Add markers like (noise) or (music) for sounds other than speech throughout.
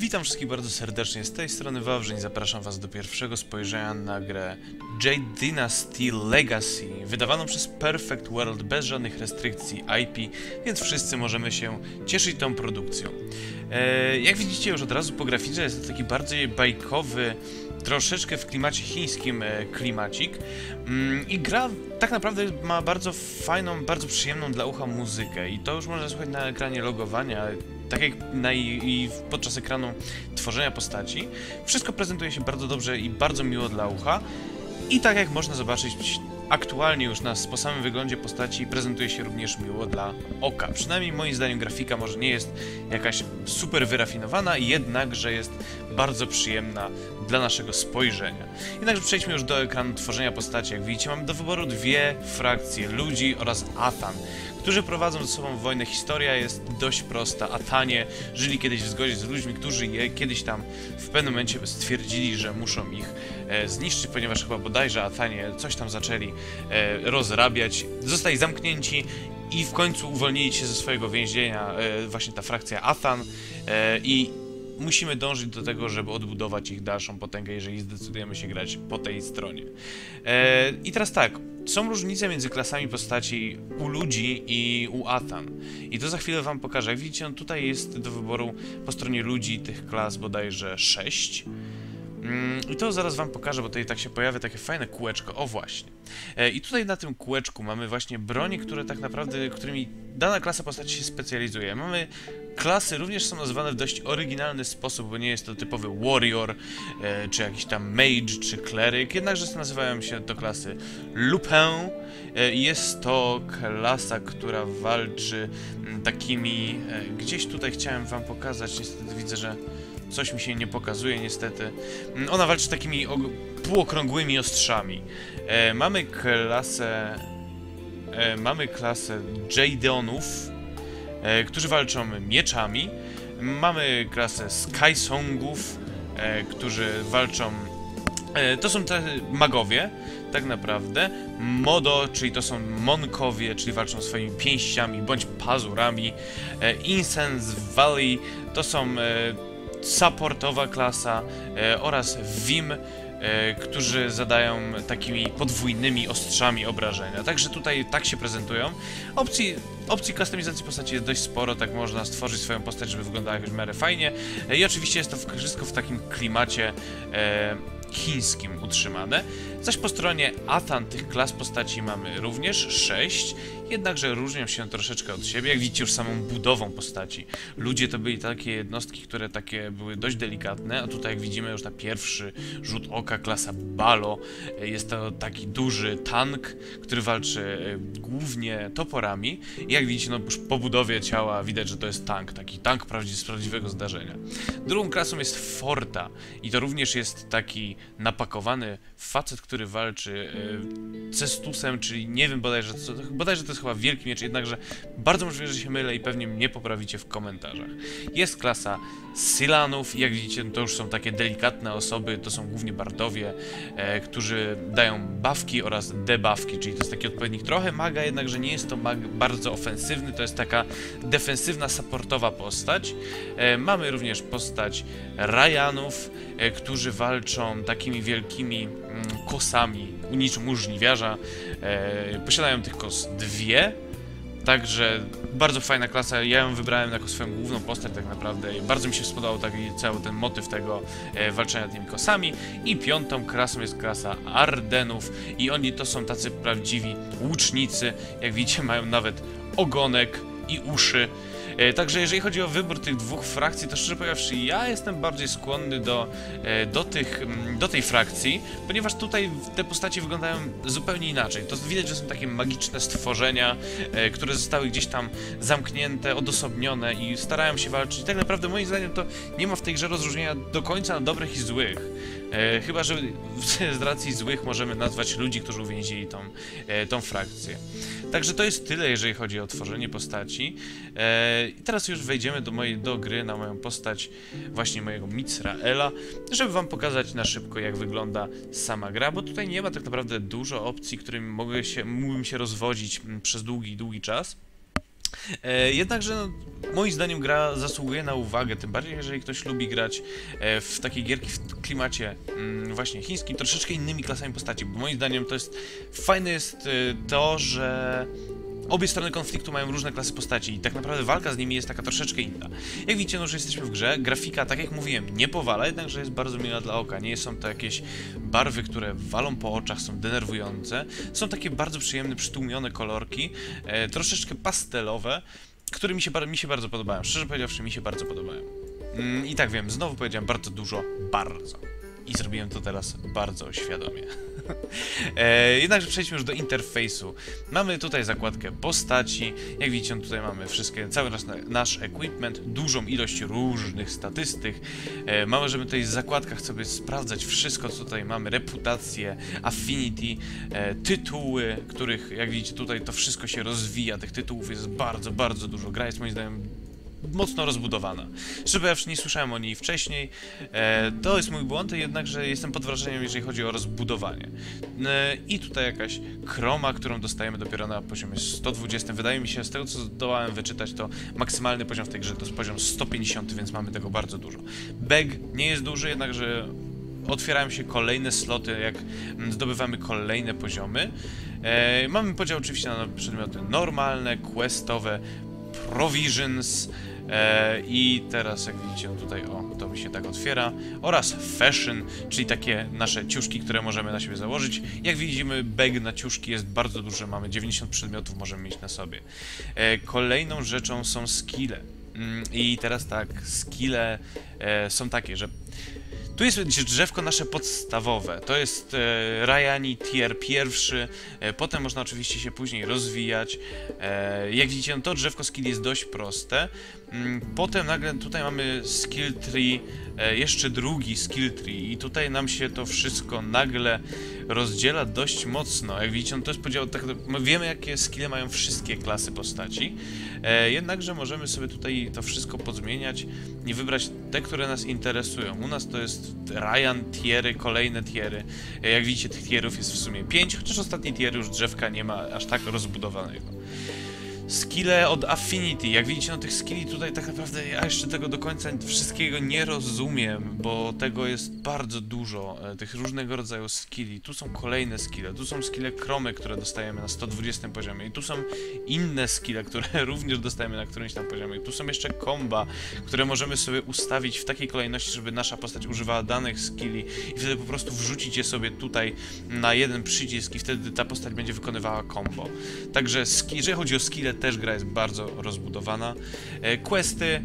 Witam wszystkich bardzo serdecznie, z tej strony Wawrzeń zapraszam was do pierwszego spojrzenia na grę Jade Dynasty Legacy, wydawaną przez Perfect World bez żadnych restrykcji IP, więc wszyscy możemy się cieszyć tą produkcją. E, jak widzicie już od razu po grafice jest to taki bardziej bajkowy, troszeczkę w klimacie chińskim e, klimacik. Mm, i gra tak naprawdę ma bardzo fajną, bardzo przyjemną dla ucha muzykę. I to już można słuchać na ekranie logowania, tak jak na, i podczas ekranu tworzenia postaci. Wszystko prezentuje się bardzo dobrze i bardzo miło dla ucha. I tak jak można zobaczyć, aktualnie już na, po samym wyglądzie postaci prezentuje się również miło dla oka. Przynajmniej moim zdaniem grafika może nie jest jakaś super wyrafinowana, jednakże jest bardzo przyjemna dla naszego spojrzenia. Jednakże przejdźmy już do ekranu tworzenia postaci. Jak widzicie, mamy do wyboru dwie frakcje, ludzi oraz Athan którzy prowadzą ze sobą wojnę. Historia jest dość prosta. Atanie żyli kiedyś w zgodzie z ludźmi, którzy je kiedyś tam w pewnym momencie stwierdzili, że muszą ich e, zniszczyć, ponieważ chyba bodajże Atanie coś tam zaczęli e, rozrabiać. Zostali zamknięci i w końcu uwolnili się ze swojego więzienia e, właśnie ta frakcja Athan e, i musimy dążyć do tego, żeby odbudować ich dalszą potęgę, jeżeli zdecydujemy się grać po tej stronie. E, I teraz tak, są różnice między klasami postaci u ludzi i u Atan. I to za chwilę wam pokażę. Jak widzicie, on tutaj jest do wyboru po stronie ludzi tych klas bodajże 6. Mm, I to zaraz wam pokażę, bo tutaj tak się pojawia takie fajne kółeczko. O właśnie. E, I tutaj na tym kółeczku mamy właśnie bronie, które tak naprawdę, którymi dana klasa postaci się specjalizuje. Mamy klasy również są nazywane w dość oryginalny sposób, bo nie jest to typowy warrior, e, czy jakiś tam mage, czy kleryk, jednakże nazywają się to klasy Lupin. E, jest to klasa, która walczy m, takimi... Gdzieś tutaj chciałem wam pokazać, niestety widzę, że coś mi się nie pokazuje niestety. Ona walczy takimi półokrągłymi ostrzami. E, mamy klasę... E, mamy klasę Jadeonów, e, którzy walczą mieczami. Mamy klasę Skysongów, e, którzy walczą... E, to są te magowie, tak naprawdę. Modo, czyli to są monkowie, czyli walczą swoimi pięściami bądź pazurami. E, Incense Valley to są e, supportowa klasa e, oraz Vim, e, którzy zadają takimi podwójnymi ostrzami obrażenia. Także tutaj tak się prezentują. Opcji, opcji kustomizacji postaci jest dość sporo, tak można stworzyć swoją postać, żeby wyglądała jakoś w miarę fajnie. E, I oczywiście jest to wszystko w takim klimacie chińskim utrzymane. Zaś po stronie Atan tych klas postaci mamy również 6, jednakże różnią się troszeczkę od siebie, jak widzicie już samą budową postaci. Ludzie to byli takie jednostki, które takie były dość delikatne, a tutaj jak widzimy już na pierwszy rzut oka klasa Balo, jest to taki duży tank, który walczy e, głównie toporami i jak widzicie no już po budowie ciała widać, że to jest tank, taki tank z prawdziwego zdarzenia. Drugą klasą jest Forta i to również jest taki napakowany facet, który walczy e, cestusem, czyli nie wiem bodajże, co, bodajże to jest chyba wielki miecz, jednakże bardzo możliwe, że się mylę i pewnie mnie poprawicie w komentarzach. Jest klasa Sylanów, jak widzicie to już są takie delikatne osoby, to są głównie bardowie, e, którzy dają bawki oraz debawki, czyli to jest taki odpowiednik trochę maga, jednakże nie jest to mag bardzo ofensywny, to jest taka defensywna, supportowa postać. E, mamy również postać Rajanów, e, którzy walczą takimi wielkimi mm, kosami, niczym u żniwiarza. E, posiadają tych kos dwie, także bardzo fajna klasa. Ja ją wybrałem jako swoją główną postać tak naprawdę. Bardzo mi się spodobał taki cały ten motyw tego e, walczenia tymi kosami. I piątą klasą jest klasa Ardenów i oni to są tacy prawdziwi łucznicy. Jak widzicie mają nawet ogonek i uszy. E, Także jeżeli chodzi o wybór tych dwóch frakcji, to szczerze powiedziawszy, ja jestem bardziej skłonny do, e, do, tych, mm, do tej frakcji, ponieważ tutaj te postacie wyglądają zupełnie inaczej. To widać, że są takie magiczne stworzenia, e, które zostały gdzieś tam zamknięte, odosobnione i starają się walczyć. Tak naprawdę moim zdaniem to nie ma w tej grze rozróżnienia do końca na dobrych i złych. E, chyba, że (laughs) z racji złych możemy nazwać ludzi, którzy uwięzili tą, e, tą frakcję. Także to jest tyle, jeżeli chodzi o tworzenie postaci. E, I teraz już wejdziemy do mojej do gry na moją postać, właśnie mojego Mitsraela, żeby wam pokazać na szybko, jak wygląda sama gra, bo tutaj nie ma tak naprawdę dużo opcji, którymi mogę się, mógłbym się rozwodzić mm, przez długi, długi czas. E, jednakże, no, moim zdaniem, gra zasługuje na uwagę, tym bardziej, jeżeli ktoś lubi grać e, w takie gierki w klimacie mm, właśnie chińskim, troszeczkę innymi klasami postaci, bo moim zdaniem to jest... Fajne jest e, to, że obie strony konfliktu mają różne klasy postaci i tak naprawdę walka z nimi jest taka troszeczkę inna. Jak widzicie, no, że jesteśmy w grze, grafika, tak jak mówiłem, nie powala, jednakże jest bardzo miła dla oka. Nie są to jakieś barwy, które walą po oczach, są denerwujące. Są takie bardzo przyjemne, przytłumione kolorki, e, troszeczkę pastelowe, które mi się, mi się bardzo podobają. Szczerze powiedziawszy, mi się bardzo podobają. Mm, I tak wiem, znowu powiedziałem bardzo dużo, bardzo. I zrobiłem to teraz bardzo świadomie. (laughs) e, jednakże przejdźmy już do interfejsu. Mamy tutaj zakładkę postaci. Jak widzicie, tutaj mamy wszystkie, cały nasz, nasz equipment, dużą ilość różnych statystyk. E, możemy tutaj w zakładkach sobie sprawdzać wszystko, co tutaj mamy. Reputację, affinity, e, tytuły, których, jak widzicie, tutaj to wszystko się rozwija. Tych tytułów jest bardzo, bardzo dużo. Gra jest moim zdaniem mocno rozbudowana. Ja nie słyszałem o niej wcześniej. E, to jest mój błąd, jednakże jestem pod wrażeniem, jeżeli chodzi o rozbudowanie. E, I tutaj jakaś kroma, którą dostajemy dopiero na poziomie 120. Wydaje mi się, z tego co zdołałem wyczytać, to maksymalny poziom w tej grze to jest poziom 150, więc mamy tego bardzo dużo. Bag nie jest duży, jednakże otwierają się kolejne sloty, jak zdobywamy kolejne poziomy. E, mamy podział oczywiście na przedmioty normalne, questowe, provisions, I teraz, jak widzicie, tutaj o, to mi się tak otwiera. Oraz fashion, czyli takie nasze ciuszki, które możemy na siebie założyć. Jak widzimy, bag na ciuszki jest bardzo duży, mamy 90 przedmiotów możemy mieć na sobie. E, kolejną rzeczą są skille. Mm, I teraz tak, skille e, są takie, że tu jest drzewko nasze podstawowe. To jest e, Ryani tier pierwszy. E, potem można oczywiście się później rozwijać. E, jak widzicie, no to drzewko skill jest dość proste. Mm, potem nagle tutaj mamy skill tree, e, jeszcze drugi skill tree i tutaj nam się to wszystko nagle rozdziela dość mocno. Jak widzicie, no to jest podział, tak, my wiemy jakie skille mają wszystkie klasy postaci, e, jednakże możemy sobie tutaj to wszystko podzmieniać i wybrać te, które nas interesują. U nas to jest Ryan, tiery, kolejne tiery. E, jak widzicie, tych tierów jest w sumie 5, chociaż ostatni tier już drzewka nie ma aż tak rozbudowanego. Skille od Affinity. Jak widzicie, no tych skilli tutaj tak naprawdę ja jeszcze tego do końca wszystkiego nie rozumiem, bo tego jest bardzo dużo, e, tych różnego rodzaju skilli. Tu są kolejne skille, tu są skille kromy, które dostajemy na 120 poziomie i tu są inne skille, które (laughs) również dostajemy na którymś tam poziomie. I tu są jeszcze komba, które możemy sobie ustawić w takiej kolejności, żeby nasza postać używała danych skilli i wtedy po prostu wrzucić je sobie tutaj na jeden przycisk i wtedy ta postać będzie wykonywała combo. Także jeżeli chodzi o skille, też gra jest bardzo rozbudowana. E, questy,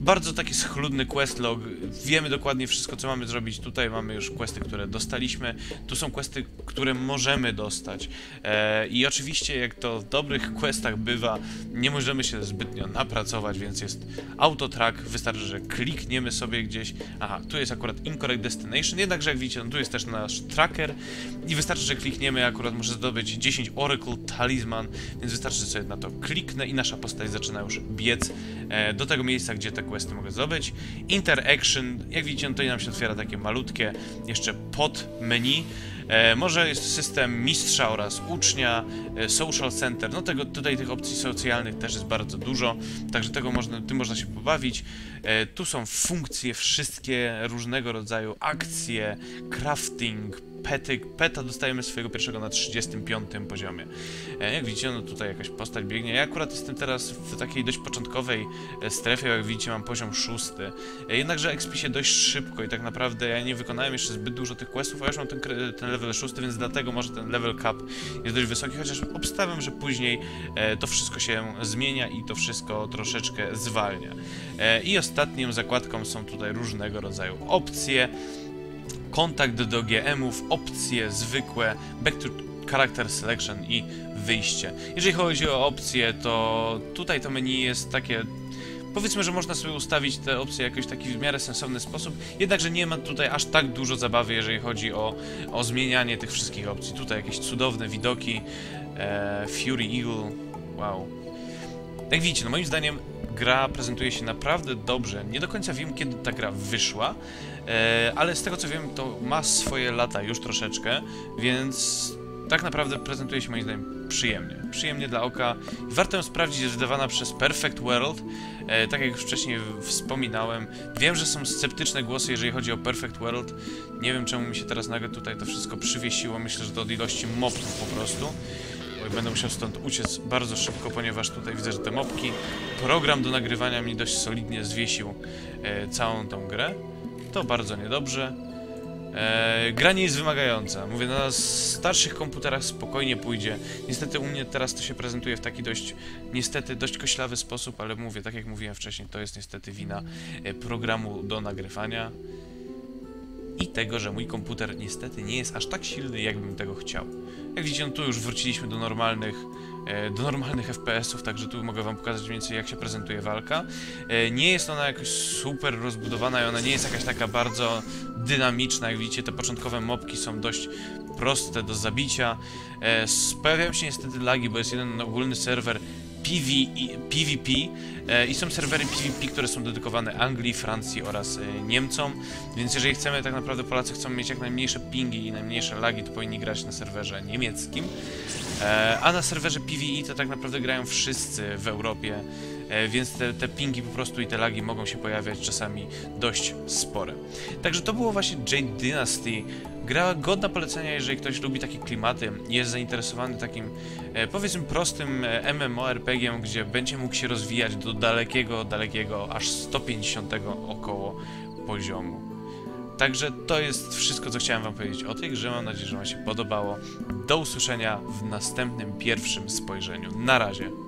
bardzo taki schludny questlog, wiemy dokładnie wszystko, co mamy zrobić. Tutaj mamy już questy, które dostaliśmy, tu są questy, które możemy dostać. E, I oczywiście, jak to w dobrych questach bywa, nie możemy się zbytnio napracować, więc jest autotrack, wystarczy, że klikniemy sobie gdzieś. Aha, tu jest akurat incorrect destination, jednakże jak widzicie, no tu jest też nasz tracker i wystarczy, że klikniemy, akurat może zdobyć 10 Oracle Talisman, więc wystarczy, że sobie na to kliknę i nasza postać zaczyna już biec e, do tego miejsca, gdzie te questy mogę zdobyć. Interaction, jak widzicie, no tutaj nam się otwiera takie malutkie jeszcze pod menu. E, może jest system mistrza oraz ucznia, e, social center, no tego, tutaj tych opcji socjalnych też jest bardzo dużo, także tego można, tym można się pobawić. E, tu są funkcje wszystkie, różnego rodzaju akcje, crafting, pety, peta dostajemy swojego pierwszego na 35 poziomie. E, jak widzicie, no tutaj jakaś postać biegnie. Ja akurat jestem teraz w takiej dość początkowej e, strefie, jak widzicie mam poziom szósty. E, jednakże expi się dość szybko i tak naprawdę ja nie wykonałem jeszcze zbyt dużo tych questów, a już mam ten, ten level szósty, więc dlatego może ten level cap jest dość wysoki, chociaż obstawiam, że później to wszystko się zmienia i to wszystko troszeczkę zwalnia. I ostatnią zakładką są tutaj różnego rodzaju opcje kontakt do GM-ów, opcje zwykłe, back to character selection i wyjście. Jeżeli chodzi o opcje, to tutaj to menu jest takie Powiedzmy, że można sobie ustawić te opcje jakoś w taki w miarę sensowny sposób, jednakże nie ma tutaj aż tak dużo zabawy, jeżeli chodzi o, o zmienianie tych wszystkich opcji. Tutaj jakieś cudowne widoki, e, Fury Eagle, wow. Jak widzicie, no moim zdaniem gra prezentuje się naprawdę dobrze. Nie do końca wiem, kiedy ta gra wyszła, e, ale z tego co wiem, to ma swoje lata już troszeczkę, więc tak naprawdę prezentuje się moim zdaniem przyjemnie. Przyjemnie dla oka. Warto ją sprawdzić, jest wydawana przez Perfect World. E, tak jak już wcześniej wspominałem. Wiem, że są sceptyczne głosy, jeżeli chodzi o Perfect World. Nie wiem, czemu mi się teraz nagle tutaj to wszystko przywiesiło. Myślę, że to od ilości mopów po prostu. Będę musiał stąd uciec bardzo szybko, ponieważ tutaj widzę, że te mopki. Program do nagrywania mi dość solidnie zwiesił e, całą tą grę. To bardzo niedobrze. E, gra nie jest wymagająca. Mówię, na starszych komputerach spokojnie pójdzie. Niestety u mnie teraz to się prezentuje w taki dość, niestety, dość koślawy sposób, ale mówię, tak jak mówiłem wcześniej, to jest niestety wina e, programu do nagrywania i tego, że mój komputer niestety nie jest aż tak silny, jakbym tego chciał. Jak widzicie, no tu już wróciliśmy do normalnych, e, do normalnych FPS-ów, także tu mogę wam pokazać więcej jak się prezentuje walka. E, nie jest ona jakoś super rozbudowana i ona nie jest jakaś taka bardzo dynamiczna, jak widzicie te początkowe mopki są dość proste do zabicia. E, pojawiają się niestety lagi, bo jest jeden ogólny serwer PV, PvP e, i są serwery PvP, które są dedykowane Anglii, Francji oraz e, Niemcom, więc jeżeli chcemy, tak naprawdę Polacy chcą mieć jak najmniejsze pingi i najmniejsze lagi, to powinni grać na serwerze niemieckim, e, a na serwerze PvE to tak naprawdę grają wszyscy w Europie, więc te, te pingi po prostu i te lagi mogą się pojawiać czasami dość spore. Także to było właśnie Jade Dynasty, Gra godna polecenia, jeżeli ktoś lubi takie klimaty, jest zainteresowany takim, e, powiedzmy, prostym e, MMORPG, gdzie będzie mógł się rozwijać do dalekiego, dalekiego, aż 150 około poziomu. Także to jest wszystko, co chciałem wam powiedzieć o tej grze. Mam nadzieję, że wam się podobało. Do usłyszenia w następnym, pierwszym spojrzeniu. Na razie.